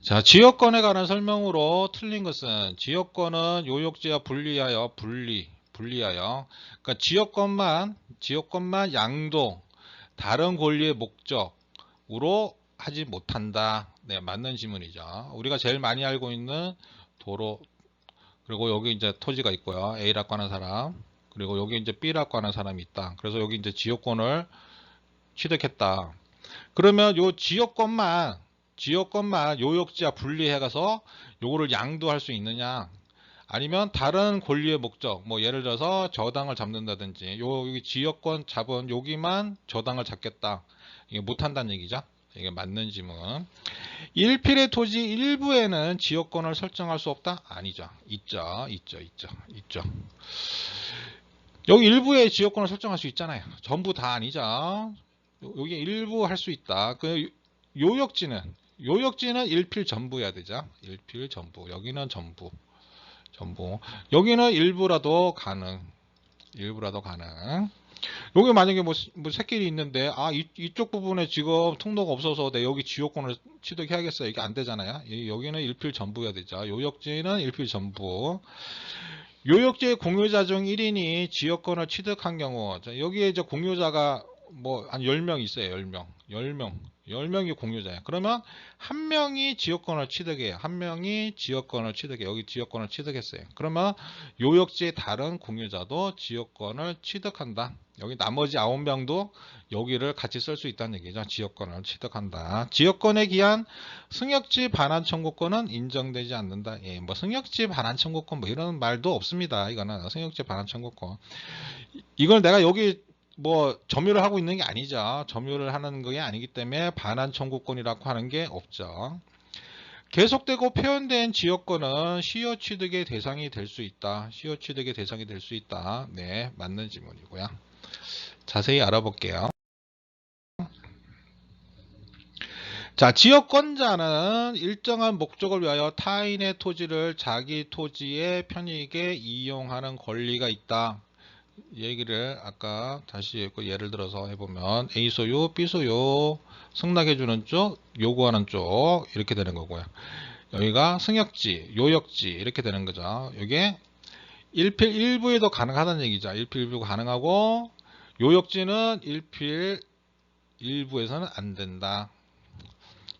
자, 지역권에 관한 설명으로 틀린 것은 지역권은 요역지와 분리하여 분리 분리하여 그러니까 지역권만 지역권만 양도 다른 권리의 목적으로 하지 못한다. 네, 맞는 지문이죠. 우리가 제일 많이 알고 있는 도로 그리고 여기 이제 토지가 있고요. A라고 하는 사람 그리고 여기 이제 B라고 하는 사람이 있다. 그래서 여기 이제 지역권을 취득했다. 그러면 요 지역권만 지역권만 요역지와 분리해가서 요거를 양도할 수 있느냐? 아니면 다른 권리의 목적, 뭐 예를 들어서 저당을 잡는다든지 요 여기 지역권 잡은 여기만 저당을 잡겠다. 이게 못한다는 얘기죠. 이게 맞는 지문. 1필의 토지 일부에는 지역권을 설정할 수 없다? 아니죠. 있죠. 있죠. 있죠. 있죠. 여기 일부에 지역권을 설정할 수 있잖아요. 전부 다 아니죠. 요- 여기 일부 할 수 있다. 그 요역지는 요역지는 일필 전부여야 되죠. 일필 전부. 여기는 전부. 전부. 여기는 일부라도 가능. 일부라도 가능. 여기 만약에 뭐, 스- 뭐 새끼리 있는데 아 이, 이쪽 부분에 지금 통로가 없어서 내 여기 지역권을 취득해야겠어요. 이게 안 되잖아요. 이- 여기는 일필 전부여야 되죠. 요역지는 일필 전부. 요역지의 공유자 중 1인이 지역권을 취득한 경우 자, 여기에 이제 공유자가 뭐 한 10명 있어요. 10명. 10명. 10명이 공유자예요. 그러면 한 명이 지역권을 취득해요. 한 명이 지역권을 취득해요. 여기 지역권을 취득했어요. 그러면 요 역지의 다른 공유자도 지역권을 취득한다. 여기 나머지 9명도 여기를 같이 쓸 수 있다는 얘기죠. 지역권을 취득한다. 지역권에 기한 승역지 반환 청구권은 인정되지 않는다. 예, 뭐 승역지 반환 청구권 뭐 이런 말도 없습니다. 이거는 승역지 반환 청구권. 이- 이걸 내가 여기 뭐 점유를 하고 있는 게 아니죠. 점유를 하는 게 아니기 때문에 반환 청구권이라고 하는 게 없죠. 계속되고 표현된 지역권은 시효 취득의 대상이 될 수 있다. 시효 취득의 대상이 될 수 있다. 네, 맞는 지문이고요. 자세히 알아볼게요. 자, 지역권자는 일정한 목적을 위하여 타인의 토지를 자기 토지의 편익에 이용하는 권리가 있다. 이 얘기를 아까 다시 그 예를 들어서 해보면 A 소유, B 소유, 승낙해주는 쪽, 요구하는 쪽 이렇게 되는 거고요. 여기가 승역지, 요역지 이렇게 되는 거죠. 이게 1필 1부에도 가능하다는 얘기죠. 1필 1부 가능하고 요역지는 1필 1부에서는 안 된다.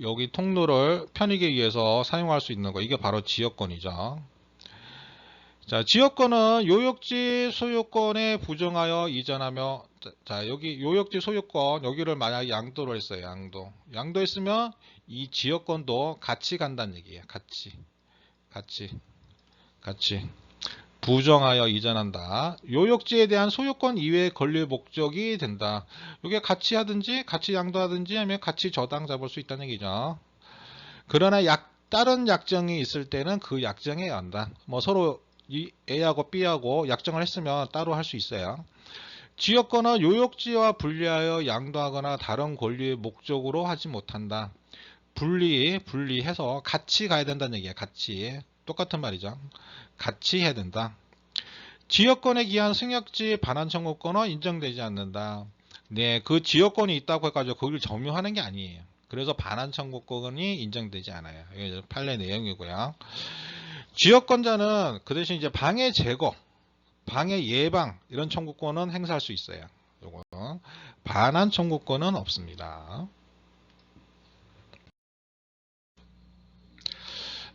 여기 통로를 편익에 의해서 사용할 수 있는 거 이게 바로 지역권이죠. 자, 지역권은 요역지 소유권에 부정하여 이전하며 자, 자, 여기 요역지 소유권 여기를 만약 양도를 했어요. 양도. 양도했으면 이 지역권도 같이 간다는 얘기예요. 같이. 같이. 같이. 부정하여 이전한다. 요역지에 대한 소유권 이외의 권리 목적이 된다. 이게 같이 하든지 같이 양도하든지 하면 같이 저당 잡을 수 있다는 얘기죠. 그러나 약 다른 약정이 있을 때는 그 약정에 한다. 뭐 서로 이 A하고 B하고 약정을 했으면 따로 할 수 있어요. 지역권은 요역지와 분리하여 양도하거나 다른 권리의 목적으로 하지 못한다. 분리, 분리해서 같이 가야 된다는 얘기야. 같이. 똑같은 말이죠. 같이 해야 된다. 지역권에 기한 승역지 반환 청구권은 인정되지 않는다. 네, 그 지역권이 있다고 해가지고 거기를 점유하는 게 아니에요. 그래서 반환 청구권이 인정되지 않아요. 이게 판례 내용이고요. 지역권자는 그 대신 이제 방해 제거, 방해 예방 이런 청구권은 행사할 수 있어요. 요거 반환 청구권은 없습니다.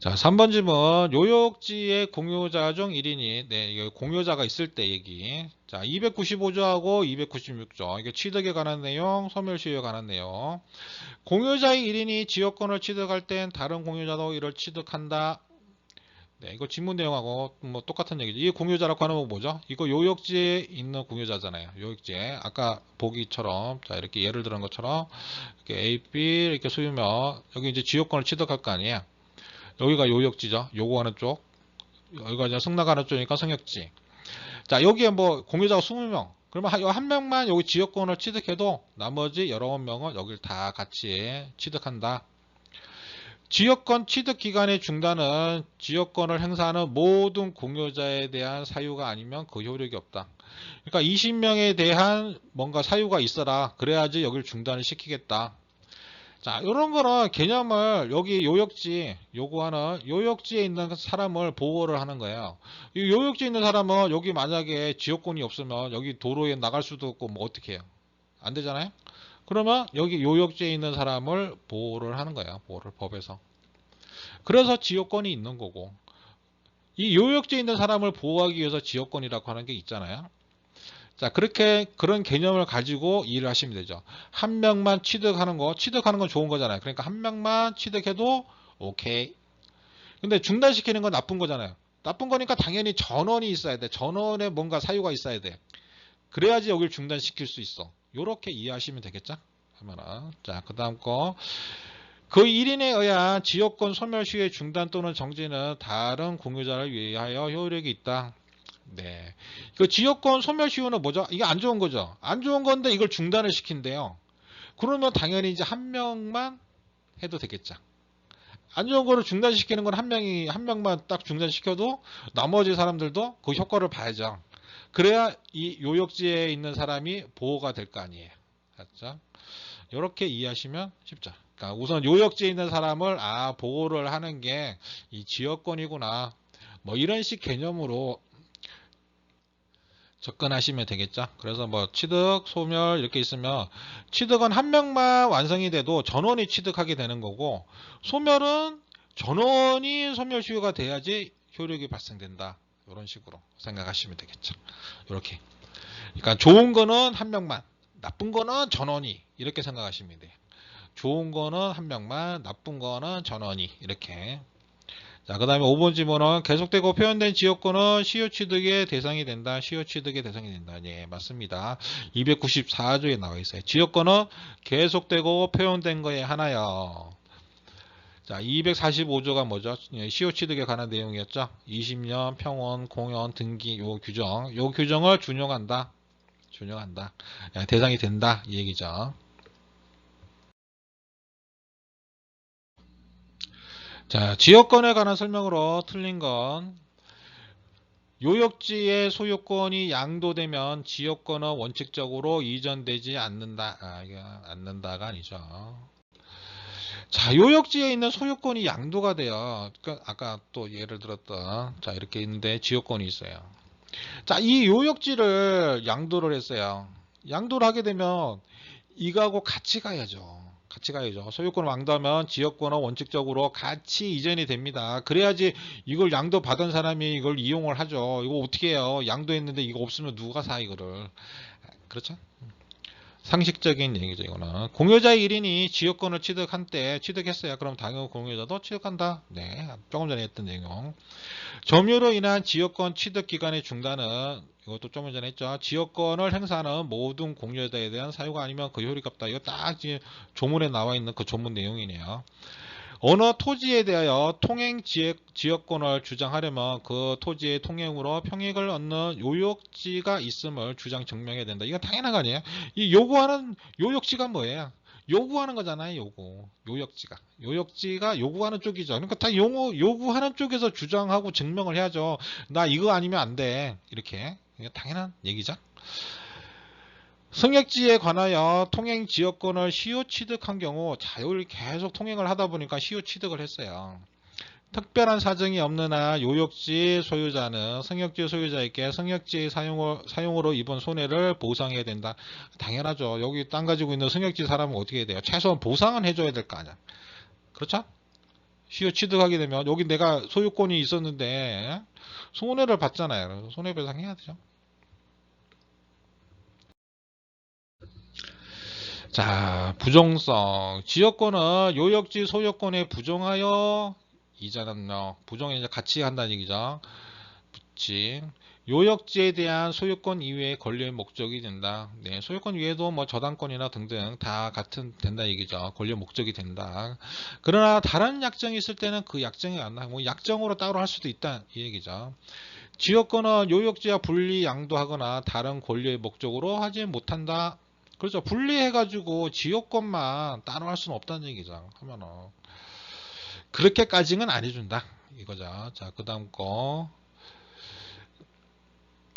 자, 3번 질문. 요역지의 공유자 중 1인이, 네, 공유자가 있을 때 얘기. 자, 295조하고 296조. 이게 취득에 관한 내용, 소멸시효에 관한 내용. 공유자의 1인이 지역권을 취득할 땐 다른 공유자도 이를 취득한다. 네, 이거 질문 내용하고 뭐 똑같은 얘기죠. 이게 공유자라고 하는 건 뭐죠? 이거 요역지에 있는 공유자잖아요. 요역지에. 아까 보기처럼, 자, 이렇게 예를 들은 것처럼, 이렇게 A, B, 이렇게 소유면, 여기 이제 지역권을 취득할 거 아니에요. 여기가 요역지죠. 요구하는 쪽. 여기가 이제 승낙하는 쪽이니까 승역지. 자, 여기에 뭐 공유자가 20명. 그러면 한- 한 명만 여기 지역권을 취득해도 나머지 여러 명은 여기를 다 같이 취득한다. 지역권 취득 기간의 중단은 지역권을 행사하는 모든 공유자에 대한 사유가 아니면 그 효력이 없다. 그러니까 20명에 대한 뭔가 사유가 있어라. 그래야지 여기를 중단을 시키겠다. 자, 이런 거는 개념을 여기 요역지 요구하는 요역지에 있는 사람을 보호를 하는 거예요. 이 요역지에 있는 사람은 여기 만약에 지역권이 없으면 여기 도로에 나갈 수도 없고 뭐 어떻게 해요? 안 되잖아요? 그러면 여기 요역지에 있는 사람을 보호를 하는 거예요. 보호를 법에서. 그래서 지역권이 있는 거고 이 요역지에 있는 사람을 보호하기 위해서 지역권이라고 하는 게 있잖아요. 자, 그렇게 그런 개념을 가지고 일을 하시면 되죠. 한 명만 취득하는 거, 취득하는 건 좋은 거잖아요. 그러니까 한 명만 취득해도 오케이. 근데 중단시키는 건 나쁜 거잖아요. 나쁜 거니까 당연히 전원이 있어야 돼. 전원에 뭔가 사유가 있어야 돼. 그래야지 여기를 중단시킬 수 있어. 요렇게 이해하시면 되겠죠? 하면은. 자, 그 다음 거. 그 1인에 의한 지역권 소멸 시의 중단 또는 정지는 다른 공유자를 위하여 효력이 있다. 네. 그 지역권 소멸 시효는 뭐죠? 이게 안 좋은 거죠. 안 좋은 건데 이걸 중단을 시킨대요. 그러면 당연히 이제 한 명만 해도 되겠죠. 안 좋은 거를 중단시키는 건 한 명이 한 명만 딱 중단시켜도 나머지 사람들도 그 효과를 봐야죠. 그래야 이 요역지에 있는 사람이 보호가 될 거 아니에요. 맞죠? 이렇게 이해하시면 쉽죠. 그러니까 우선 요역지에 있는 사람을 아 보호를 하는 게 이 지역권이구나. 뭐 이런 식 개념으로 접근하시면 되겠죠. 그래서 뭐 취득, 소멸 이렇게 있으면 취득은 한 명만 완성이 돼도 전원이 취득하게 되는 거고 소멸은 전원이 소멸 시효가 돼야지 효력이 발생된다. 이런 식으로 생각하시면 되겠죠. 이렇게. 그러니까 좋은 거는 한 명만, 나쁜 거는 전원이 이렇게 생각하시면 돼요. 좋은 거는 한 명만, 나쁜 거는 전원이 이렇게 자, 그 다음에 5번 지문은 계속되고 표현된 지역권은 시효 취득의 대상이 된다. 시효 취득의 대상이 된다. 예, 맞습니다. 294조에 나와 있어요. 지역권은 계속되고 표현된 거에 하나요. 자, 245조가 뭐죠? 예, 시효 취득에 관한 내용이었죠. 20년 평원, 공연, 등기 요 규정, 요 규정을 준용한다. 준용한다. 예, 대상이 된다. 이 얘기죠. 자, 지역권에 관한 설명으로 틀린 건 요역지의 소유권이 양도되면 지역권은 원칙적으로 이전되지 않는다. 아, 이게 않는다가 아니죠. 자, 요역지에 있는 소유권이 양도가 돼요. 그러니까 아까 또 예를 들었던 자, 이렇게 있는데 지역권이 있어요. 자, 이 요역지를 양도를 했어요. 양도를 하게 되면 이거하고 같이 가야죠. 같이 가야죠. 소유권을 양도하면 지역권은 원칙적으로 같이 이전이 됩니다. 그래야지 이걸 양도 받은 사람이 이걸 이용을 하죠. 이거 어떻게 해요? 양도했는데 이거 없으면 누가 사 이거를. 그렇죠? 상식적인 얘기죠, 이거는. 공유자의 1인이 지역권을 취득한 때 취득했어요. 그럼 당연 공유자도 취득한다. 네. 조금 전에 했던 내용. 점유로 인한 지역권 취득 기간의 중단은 이것도 조금 전에 했죠. 지역권을 행사하는 모든 공유자에 대한 사유가 아니면 그 효력이 없다. 이거 딱 지금 조문에 나와 있는 그 조문 내용이네요. 어느 토지에 대하여 통행 지역, 지역 권을 주장하려면 그 토지의 통행으로 평액을 얻는 요역지가 있음을 주장 증명해야 된다. 이건 당연한 거 아니에요? 이 요구하는 요역지가 뭐예요? 요구하는 거잖아요, 요구. 요역지가. 요역지가 요구하는 쪽이죠. 그러니까 다 용어, 요구하는 쪽에서 주장하고 증명을 해야죠. 나 이거 아니면 안 돼. 이렇게. 당연한 얘기죠. 승역지에 관하여 통행 지역권을 시효 취득한 경우 자율 계속 통행을 하다 보니까 시효 취득을 했어요. 특별한 사정이 없는 한 요역지 소유자는 승역지 소유자에게 승역지 사용을, 사용으로 입은 손해를 보상해야 된다. 당연하죠. 여기 땅 가지고 있는 승역지 사람은 어떻게 해야 돼요? 최소한 보상은 해줘야 될 거 아니야. 그렇죠? 시효 취득하게 되면 여기 내가 소유권이 있었는데 손해를 받잖아요. 손해배상 해야 되죠. 자, 부정성. 지역권은 요역지 소유권에 부정하여 이자는요. 부정에 이제 같이 한다는 얘기죠. 붙임. 요역지에 대한 소유권 이외의 권리의 목적이 된다. 네, 소유권 외에도 뭐 저당권이나 등등 다 같은 된다 얘기죠. 권리의 목적이 된다. 그러나 다른 약정이 있을 때는 그 약정이 안 나. 뭐 약정으로 따로 할 수도 있다 이 얘기죠. 지역권은 요역지와 분리 양도하거나 다른 권리의 목적으로 하지 못한다. 그렇죠. 분리해가지고 지역권만 따로 할 수는 없다는 얘기죠. 하면은 그렇게까지는 안 해준다 이거죠. 자, 그 다음 거.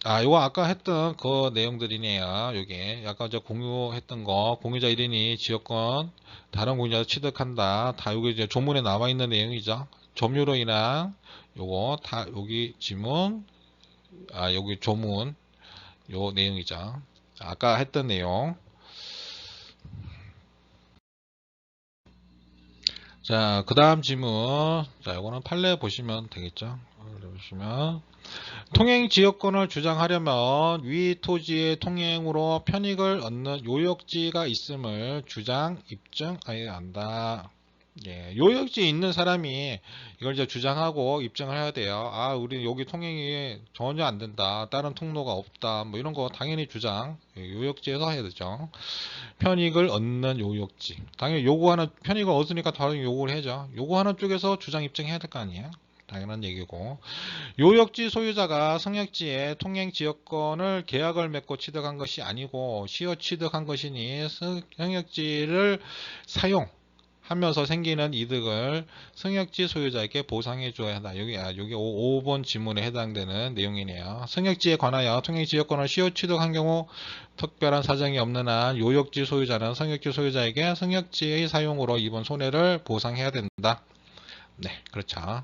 아, 요거 아까 했던 그 내용들이네요. 요게 아까 저 공유했던 거 공유자 1인이 지역권 다른 공유자 취득한다. 다 요게 이제 조문에 나와 있는 내용이죠. 점유로 인한 요거 다 여기 지문 아 여기 조문 요 내용이죠. 아까 했던 내용. 자, 그 다음 지문. 자, 요거는 판례 보시면 되겠죠. 보시면. 통행 지역권을 주장하려면 위 토지의 통행으로 편익을 얻는 요역지가 있음을 주장, 입증해야 한다. 예, 요역지에 있는 사람이 이걸 이제 주장하고 입증을 해야 돼요. 아, 우리 여기 통행이 전혀 안 된다. 다른 통로가 없다. 뭐 이런 거 당연히 주장. 예, 요역지에서 해야 되죠. 편익을 얻는 요역지. 당연히 요구하는 편익을 얻으니까 다른 요구를 해죠. 요구하는 쪽에서 주장 입증해야 될 거 아니에요. 당연한 얘기고 요역지 소유자가 성역지에 통행 지역권을 계약을 맺고 취득한 것이 아니고 시효 취득한 것이니 성역지를 사용 하면서 생기는 이득을 성역지 소유자에게 보상해 줘야 한다. 여기 아, 여기 5, 번 지문에 해당되는 내용이네요. 성역지에 관하여 통행 지역권을 시효 취득한 경우 특별한 사정이 없는 한 요역지 소유자는 성역지 소유자에게 성역지의 사용으로 입은 손해를 보상해야 된다. 네, 그렇죠.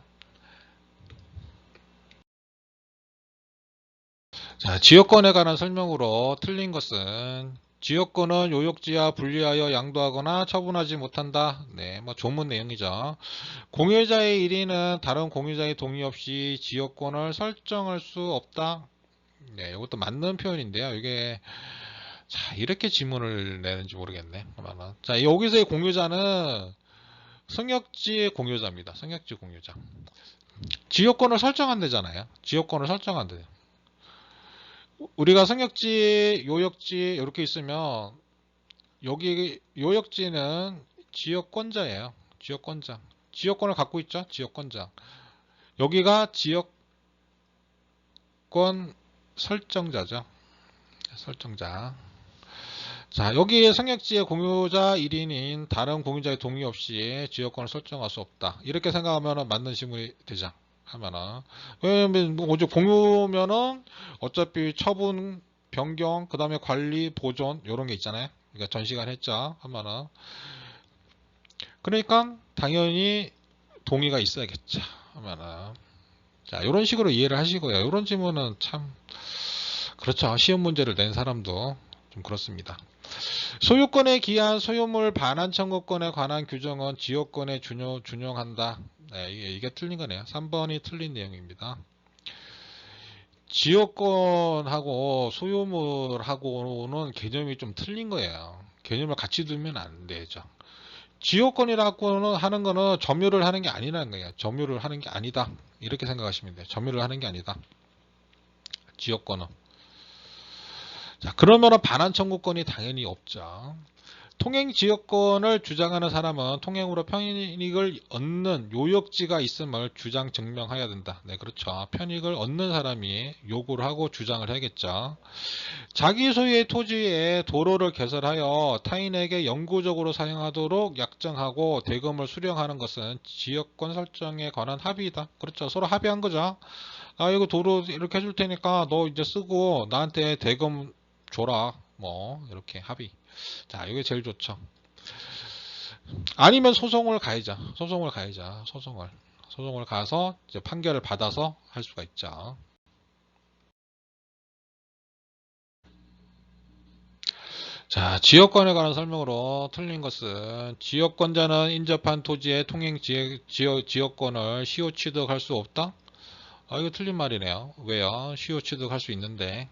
자, 지역권에 관한 설명으로 틀린 것은 지역권은 요역지와 분리하여 양도하거나 처분하지 못한다. 네, 뭐 조문 내용이죠. 공유자의 1위는 다른 공유자의 동의 없이 지역권을 설정할 수 없다. 네, 이것도 맞는 표현인데요. 이게 자, 이렇게 지문을 내는지 모르겠네. 자, 여기서의 공유자는 성역지의 공유자입니다. 성역지 공유자. 지역권을 설정한대잖아요. 지역권을 설정한대요. 우리가 성역지, 요역지 이렇게 있으면 여기 요역지는 지역권자예요. 지역권자. 지역권을 갖고 있죠. 지역권자. 여기가 지역권 설정자죠. 설정자. 자, 여기 성역지의 공유자 1인인 다른 공유자의 동의 없이 지역권을 설정할 수 없다. 이렇게 생각하면 맞는 지문이 되죠. 하면은 왜냐면 뭐 어제 공유면은 어차피 처분 변경 그 다음에 관리 보존 이런 게 있잖아요. 그러니까 전시간 했죠 하면은 그러니까 당연히 동의가 있어야겠죠. 하면은 자 이런 식으로 이해를 하시고요. 이런 질문은 참 그렇죠. 시험 문제를 낸 사람도 좀 그렇습니다. 소유권에 기한 소유물 반환 청구권에 관한 규정은 지역권에 준용, 준용한다 네, 이게, 틀린 거네요. 3번이 틀린 내용입니다. 지역권하고 소유물하고는 개념이 좀 틀린 거예요. 개념을 같이 두면 안 되죠. 지역권이라고는 하는 거는 점유를 하는 게 아니라는 거예요. 점유를 하는 게 아니다. 이렇게 생각하시면 돼요. 점유를 하는 게 아니다. 지역권은. 자, 그러면은 반환 청구권이 당연히 없죠. 통행 지역권을 주장하는 사람은 통행으로 편익을 얻는 요역지가 있음을 주장 증명해야 된다. 네, 그렇죠. 편익을 얻는 사람이 요구를 하고 주장을 해야겠죠. 자기 소유의 토지에 도로를 개설하여 타인에게 영구적으로 사용하도록 약정하고 대금을 수령하는 것은 지역권 설정에 관한 합의이다. 그렇죠. 서로 합의한 거죠. 아, 이거 도로 이렇게 해줄 테니까 너 이제 쓰고 나한테 대금 줘라. 뭐, 이렇게 합의. 자, 이게 제일 좋죠. 아니면 소송을 가야죠. 소송을 가야죠. 소송을. 소송을 가서 이제 판결을 받아서 할 수가 있죠. 자, 지역권에 관한 설명으로 틀린 것은 지역권자는 인접한 토지의 통행 지역, 지역, 지역권을 시효 취득할 수 없다? 아, 이거 틀린 말이네요. 왜요? 시효 취득할 수 있는데.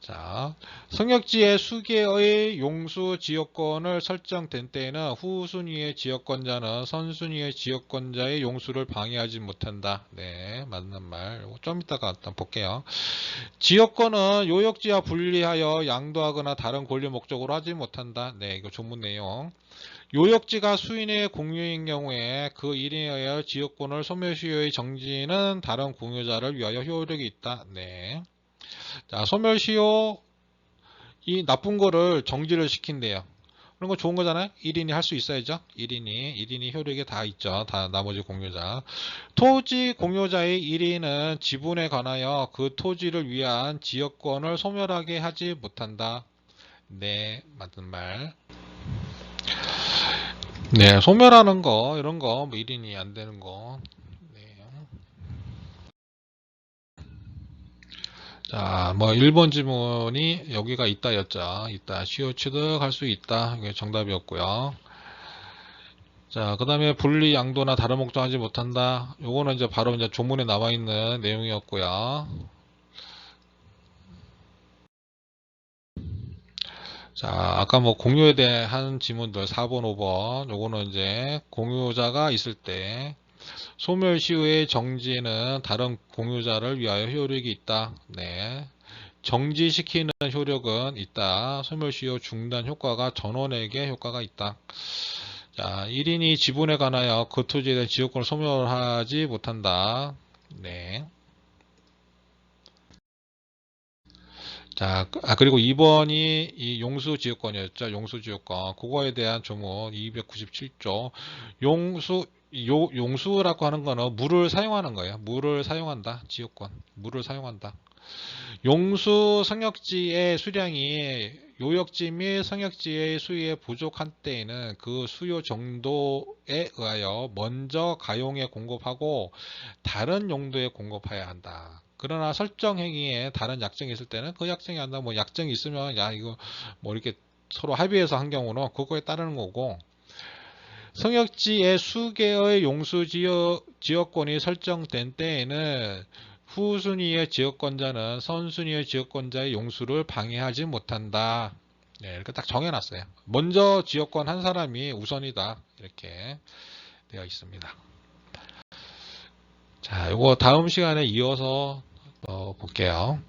자, 성역지의 수개의 용수 지역권을 설정된 때에는 후순위의 지역권자는 선순위의 지역권자의 용수를 방해하지 못한다. 네, 맞는 말. 좀 이따가 일단 볼게요. 지역권은 요역지와 분리하여 양도하거나 다른 권리 목적으로 하지 못한다. 네, 이거 조문 내용. 요역지가 수인의 공유인 경우에 그 1인에 의하여 지역권을 소멸시효의 정지는 다른 공유자를 위하여 효력이 있다. 네. 자, 소멸시효 이 나쁜 거를 정지를 시킨대요. 그런 거 좋은 거잖아요. 1인이 할 수 있어야죠. 1인이 1인이 효력에 다 있죠. 다 나머지 공유자. 토지 공유자의 1인은 지분에 관하여 그 토지를 위한 지역권을 소멸하게 하지 못한다. 네, 맞는 말. 네, 소멸하는 거 이런 거뭐 1인이 안 되는 거. 자, 뭐 1번 지문이 여기가 있다였죠. 있다. 시효 취득할 수 있다. 이게 정답이었고요. 자, 그 다음에 분리 양도나 다른 목적하지 못한다. 요거는 이제 바로 이제 조문에 나와 있는 내용이었고요. 자, 아까 뭐 공유에 대한 지문들 4번, 5번. 요거는 이제 공유자가 있을 때 소멸 시효의 정지는 다른 공유자를 위하여 효력이 있다. 네. 정지시키는 효력은 있다. 소멸 시효 중단 효과가 전원에게 효과가 있다. 자, 1인이 지분에 관하여 그 토지에 대한 지역권을 소멸하지 못한다. 네. 자, 그- 아, 그리고 2번이 이 용수 지역권이었죠. 용수 지역권. 그거에 대한 조문 297조. 용수, 요, 용수라고 하는 거는 물을 사용하는 거예요. 물을 사용한다. 지역권. 물을 사용한다. 용수 성역지의 수량이 요역지 및 성역지의 수위에 부족한 때에는 그 수요 정도에 의하여 먼저 가용에 공급하고 다른 용도에 공급해야 한다. 그러나 설정 행위에 다른 약정이 있을 때는 그 약정이 한다. 뭐 약정이 있으면 야 이거 뭐 이렇게 서로 합의해서 한 경우는 그거에 따르는 거고 성역지의 수개의 용수 지역, 지역권이 설정된 때에는 후순위의 지역권자는 선순위의 지역권자의 용수를 방해하지 못한다. 네, 이렇게 딱 정해놨어요. 먼저 지역권 한 사람이 우선이다. 이렇게 되어 있습니다. 자, 이거 다음 시간에 이어서 어, 볼게요.